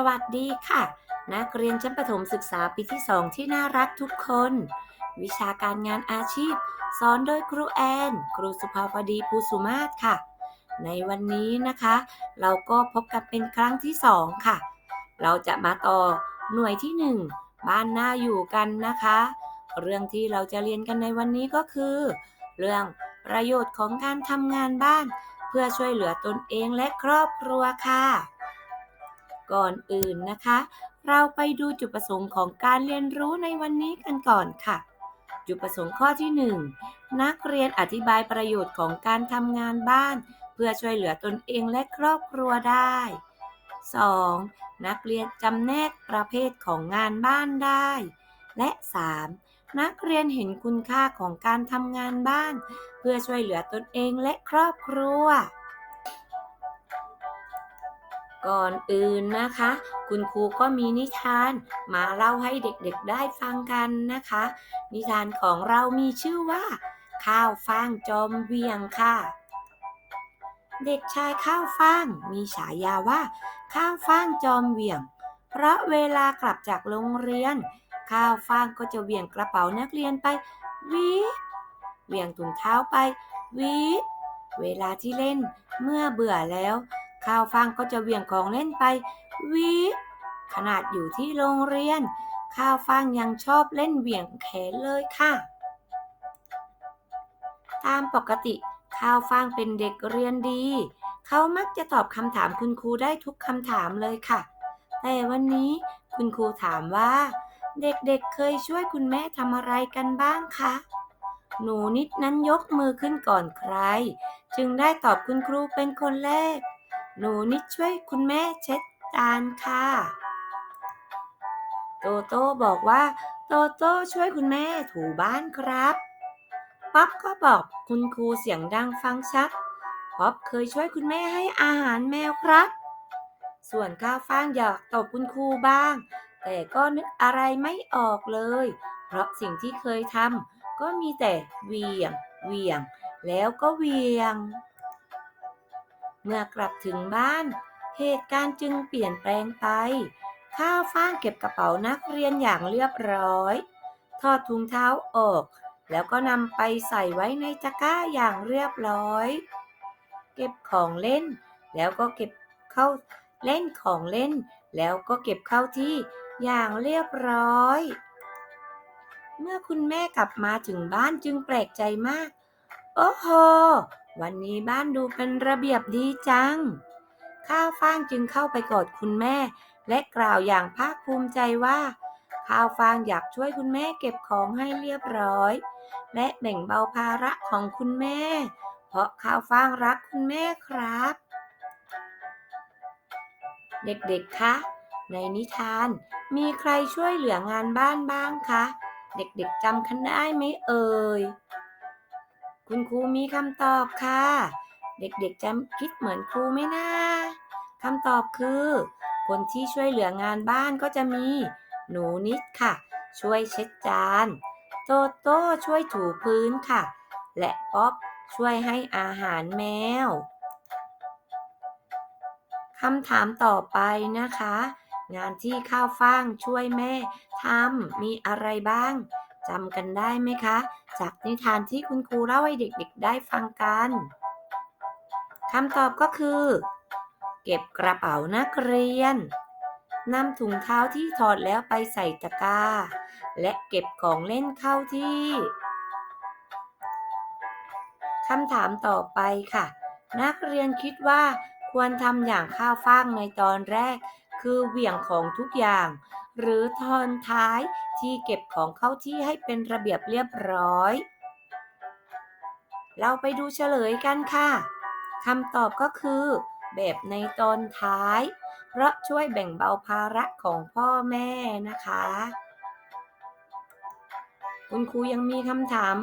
สวัสดีค่ะ นักเรียนชั้นประถมศึกษาปีที่ 2 ที่น่ารักทุกคน วิชาการงานอาชีพ สอนโดยครูแอน ครูสุภาพดีภูสุมาศค่ะ ในวันนี้นะคะ เราก็พบกันเป็นครั้งที่ 2 ค่ะ เราจะมาต่อหน่วยที่ 1 บ้านน่าอยู่กันนะคะ เรื่องที่เราจะเรียนกันในวันนี้ก็คือ เรื่องประโยชน์ของการทำงานบ้าน เพื่อช่วยเหลือตนเองและครอบครัวค่ะ ก่อนอื่นนะคะ เราไปดูจุดประสงค์ของการเรียนรู้ในวันนี้กันก่อนค่ะ จุดประสงค์ข้อที่ 1 นักเรียนอธิบายประโยชน์ของการทำงานบ้าน เพื่อช่วยเหลือตนเองและครอบครัวได้ 2. นักเรียนจำแนกประเภทของงานบ้านได้ และ 3. นักเรียนเห็นคุณค่าของการทำงานบ้าน เพื่อช่วยเหลือตนเองและครอบครัว ก่อนอื่นนะคะ คุณครูก็มีนิทานมาเล่าให้เด็กๆได้ฟังกันนะคะ นิทานของเรามีชื่อว่า ข้าวฟ่างจอมเวียงค่ะ เด็กชายข้าวฟ่างมีฉายาว่า ข้าวฟ่างจอมเวียง เพราะเวลากลับจากโรงเรียน ข้าวฟ่างก็จะเวียงกระเป๋านักเรียนไปวีดเวียงถุงเท้าไปวีดเวลาที่เล่นเมื่อเบื่อแล้ว ข้าวฟ่างก็จะเวี่ยงของเล่นไปวีดขนาดอยู่ที่โรงเรียน ข้าวฟ่างยังชอบเล่นเหวี่ยงแขนเลยค่ะ ตามปกติข้าวฟ่างเป็นเด็กเรียนดี เขามักจะตอบคำถามคุณครูได้ทุกคำถามเลยค่ะ แต่วันนี้คุณครูถามว่า เด็กๆเเคยช่วยคุณแม่ทำอะไรกันบ้างคะ หนูนิดนั้นยกมือขึ้นก่อนใคร จึงได้ตอบคุณครูเป็นคนแรก หนูนิดช่วยคุณแม่เช็ดจานค่ะ โตโต้บอกว่า โตโต้ช่วยคุณแม่ถูบ้านครับ ป๊อปก็บอกคุณครูเสียงดังฟังชัด ป๊อปเคยช่วยคุณแม่ให้อาหารแมวครับ ส่วนข้าวฟ่างอยากตบคุณครูบ้าง แต่ก็นึกอะไรไม่ออกเลย เพราะสิ่งที่เคยทำก็มีแต่เวียง เวียง แล้วก็เวียง เมื่อกลับถึงบ้าน เหตุการณ์จึงเปลี่ยนแปลงไป ข้าวฟ่างเก็บกระเป๋านักเรียนอย่างเรียบร้อย ถอดถุงเท้าออก แล้วก็นำไปใส่ไว้ในตะกร้าอย่างเรียบร้อย เก็บของเล่น แล้วก็เก็บเข้าเล่นของเล่น แล้วก็เก็บเข้าที่อย่างเรียบร้อย เมื่อคุณแม่กลับมาถึงบ้านจึงแปลกใจมาก โอ้โห วันนี้บ้านดูเป็นระเบียบดีจัง ข้าวฟ่างจึงเข้าไปกอดคุณแม่ และกล่าวอย่างภาคภูมิใจว่า ข้าวฟ่างอยากช่วยคุณแม่เก็บของให้เรียบร้อย และแบ่งเบาภาระของคุณแม่ เพราะข้าวฟ่างรักคุณแม่ครับ เด็กๆ คะ ในนิทาน มีใครช่วยเหลืองานบ้านบ้างคะ เด็กๆจำคันได้ไหมเอ่ย คุณครูมีคำตอบค่ะ เด็กๆจำคิดเหมือนครูไหมนะคำตอบคือ คนที่ช่วยเหลืองานบ้านก็จะมี หนูนิดค่ะ ช่วยเช็ดจาน โตโต้ช่วยถูพื้นค่ะ และป๊อปช่วยให้อาหารแมวคำถามต่อไปนะคะ งานที่ข้าวฟ่างช่วยแม่ทำมีอะไรบ้างจำกันได้ไหมคะ จากนิทานที่คุณครูเล่าให้เด็กๆได้ฟังกันคำตอบก็คือ เก็บกระเป๋านักเรียนนำถุงเท้าที่ถอดแล้วไปใส่ตะกร้า และเก็บของเล่นเข้าที่คำถามต่อไปค่ะ นักเรียนคิดว่าควรทำอย่างข้าวฟ่างในตอนแรก คือเหวี่ยงของทุกอย่าง หรือทอนท้ายที่เก็บของเข้าที่ให้เป็นระเบียบเรียบร้อย เราไปดูเฉลยกันค่ะคำตอบก็คือ แบบในตอนท้าย เพราะช่วยแบ่งเบาภาระของพ่อแม่นะคะ คุณครูยังมีคำถาม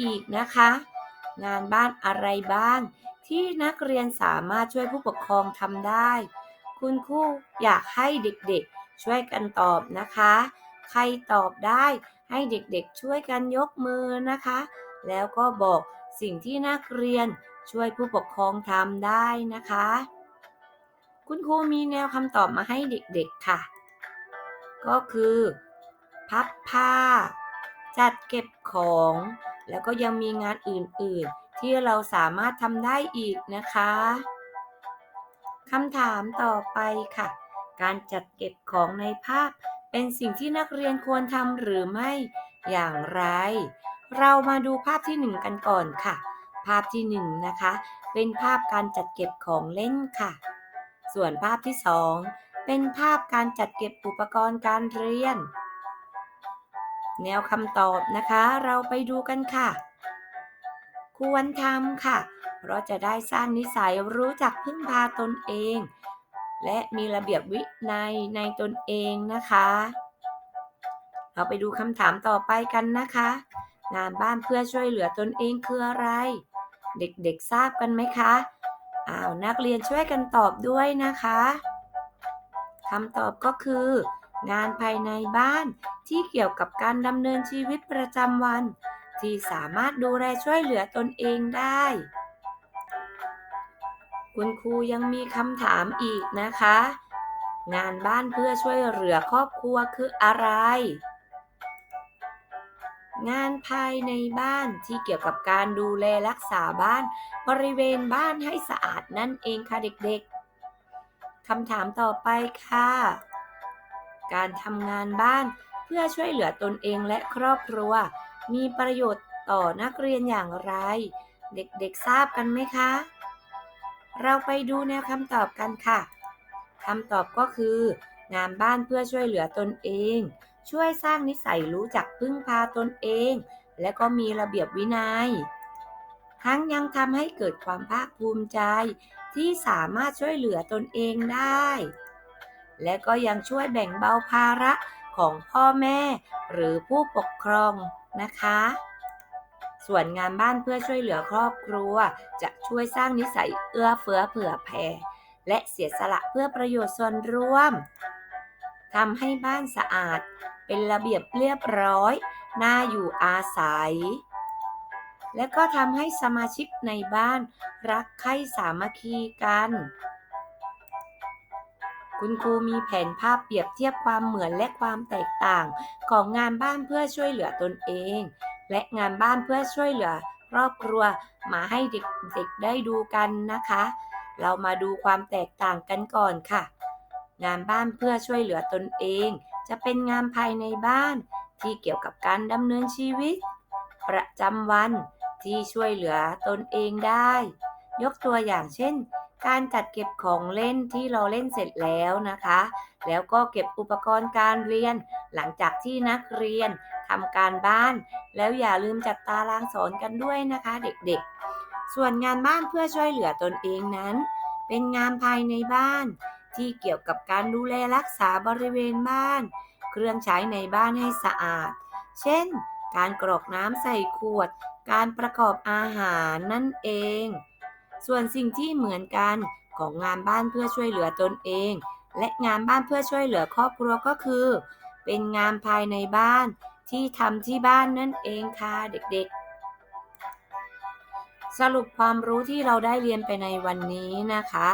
อีกนะคะ งานบ้านอะไรบ้าง ที่นักเรียนสามารถช่วยผู้ปกครองทำได้ คุณครูอยากให้เด็กๆ ช่วยกันตอบนะคะ ใครตอบได้ให้เด็กๆช่วยกันยกมือนะคะ แล้วก็บอกสิ่งที่นักเรียนช่วยผู้ปกครองทำได้นะคะ คุณครูมีแนวคำตอบมาให้เด็กๆค่ะ ก็คือ พับผ้า จัดเก็บของ แล้วก็ยังมีงานอื่นๆ ที่เราสามารถทำได้อีกนะคะคำถามต่อไปค่ะ การจัดเก็บของในภาพ เป็นสิ่งที่นักเรียนควรทำหรือไม่อย่างไร เรามาดูภาพที่หนึ่งกันก่อนค่ะ ภาพที่หนึ่งนะคะ เป็นภาพการจัดเก็บของเล่นค่ะ ส่วนภาพที่สองเป็นภาพการจัดเก็บอุปกรณ์การเรียน แนวคำตอบนะคะ เราไปดูกันค่ะ ควรทำค่ะ เพราะจะได้สร้างนิสัยรู้จักพึ่งพาตนเอง และมีระเบียบวินัยในตนเองนะคะ เราไปดูคำถามต่อไปกันนะคะ งานบ้านเพื่อช่วยเหลือตนเองคืออะไร เด็กๆทราบกันไหมคะอ้าวนักเรียนช่วยกันตอบด้วยนะคะคำตอบก็คือ งานภายในบ้านที่เกี่ยวกับการดำเนินชีวิตประจำวัน ที่สามารถดูแลช่วยเหลือตนเองได้ คุณครูยังมีคำถามอีกนะคะ งานบ้านเพื่อช่วยเหลือครอบครัวคืออะไร งานภายในบ้านที่เกี่ยวกับการดูแลรักษาบ้าน บริเวณบ้านให้สะอาดนั่นเองค่ะเด็กๆคำถามต่อไปค่ะ การทำงานบ้านเพื่อช่วยเหลือตนเองและครอบครัว มีประโยชน์ต่อนักเรียนอย่างไร เด็กๆทราบกันไหมคะ เราไปดูแนวคำตอบกันค่ะคำตอบก็คือ งานบ้านเพื่อช่วยเหลือตนเอง ช่วยสร้างนิสัยรู้จักพึ่งพาตนเอง และก็มีระเบียบวินัย ทั้งยังทำให้เกิดความภาคภูมิใจ ที่สามารถช่วยเหลือตนเองได้ และก็ยังช่วยแบ่งเบาภาระของพ่อแม่หรือผู้ปกครองนะคะ ส่วนงานบ้านเพื่อช่วยเหลือครอบครัว จะช่วยสร้างนิสัยเอื้อเฟื้อเผื่อแผ่ และเสียสละเพื่อประโยชน์ส่วนรวมทำให้บ้านสะอาด เป็นระเบียบเรียบร้อย น่าอยู่อาศัย และก็ทำให้สมาชิกในบ้านรักใคร่สามัคคีกัน คุณครูมีแผนภาพเปรียบเทียบความเหมือนและความแตกต่างของงานบ้านเพื่อช่วยเหลือตนเอง และงานบ้านเพื่อช่วยเหลือครอบครัวมาให้เด็กๆได้ดูกันนะคะ เรามาดูความแตกต่างกันก่อนค่ะ งานบ้านเพื่อช่วยเหลือตนเอง จะเป็นงานภายในบ้านที่เกี่ยวกับการดำเนินชีวิต ประจำวันที่ช่วยเหลือตนเองได้ ยกตัวอย่างเช่น การจัดเก็บของเล่นที่เราเล่นเสร็จแล้วนะคะ แล้วก็เก็บอุปกรณ์การเรียน หลังจากที่นักเรียน ทำการบ้าน แล้วอย่าลืมจัดตารางสอนกันด้วยนะคะเด็กๆ ส่วนงานบ้านเพื่อช่วยเหลือตนเองนั้น เป็นงานภายในบ้าน ที่เกี่ยวกับการดูแลรักษาบริเวณบ้าน เครื่องใช้ในบ้านให้สะอาด เช่น การกรอกน้ำใส่ขวด การประกอบอาหารนั่นเอง ส่วนสิ่งที่เหมือนกันของงานบ้านเพื่อช่วยเหลือตนเอง และงานบ้านเพื่อช่วยเหลือครอบครัวก็คือ เป็นงานภายในบ้าน ที่ทำที่บ้านนั่นเองค่ะเด็กๆ สรุปความรู้ที่เราได้เรียนไปในวันนี้นะคะ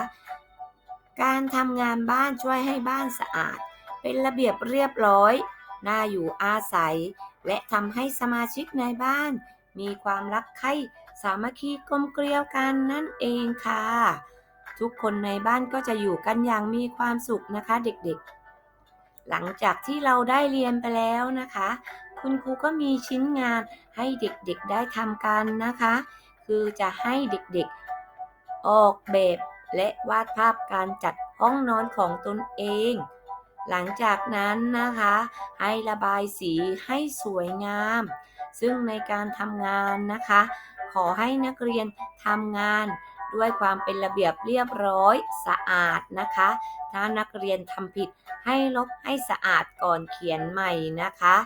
การทำงานบ้านช่วยให้บ้านสะอาด เป็นระเบียบเรียบร้อย น่าอยู่อาศัย และทำให้สมาชิกในบ้าน มีความรักใคร่สามัคคีกลมเกลียวกันนั่นเองค่ะ ทุกคนในบ้านก็จะอยู่กันอย่างมีความสุขนะคะเด็กๆหลังจากที่เราได้เรียนไปแล้วนะคะ คุณครูก็มีชิ้นงานให้เด็กๆได้ทำกันนะคะ คือจะให้เด็กๆออกแบบและวาดภาพการจัดห้องนอนของตนเอง หลังจากนั้นนะคะ ให้ระบายสีให้สวยงาม ซึ่งในการทำงานนะคะ ขอให้นักเรียนทำงาน ด้วยความเป็นระเบียบเรียบร้อยสะอาดนะคะ ถ้านักเรียนทำผิดให้ลบให้สะอาดก่อนเขียนใหม่นะคะ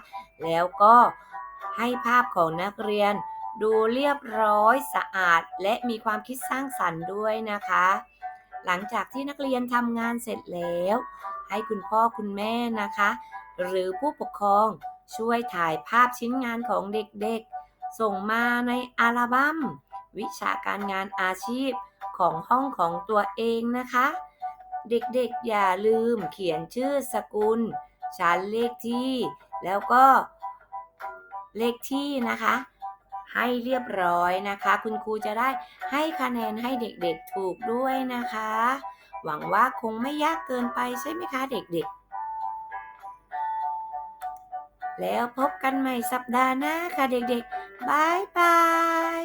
แล้วก็ให้ภาพของนักเรียนดูเรียบร้อยสะอาดและมีความคิดสร้างสรรค์ด้วยนะคะ หลังจากที่นักเรียนทำงานเสร็จแล้ว ให้คุณพ่อคุณแม่นะคะ หรือผู้ปกครองช่วยถ่ายภาพชิ้นงานของเด็กๆ ส่งมาในอัลบั้ม วิชาการงานอาชีพของห้องของตัวเองนะคะ เด็กๆอย่าลืมเขียนชื่อสกุล ชั้นเลขที่ แล้วก็เลขที่นะคะ ให้เรียบร้อยนะคะ คุณครูจะได้ให้คะแนนให้เด็กๆถูกด้วยนะคะ หวังว่าคงไม่ยากเกินไปใช่ไหมคะเด็กๆแล้วพบกันใหม่สัปดาห์หน้าค่ะเด็กๆ บายบาย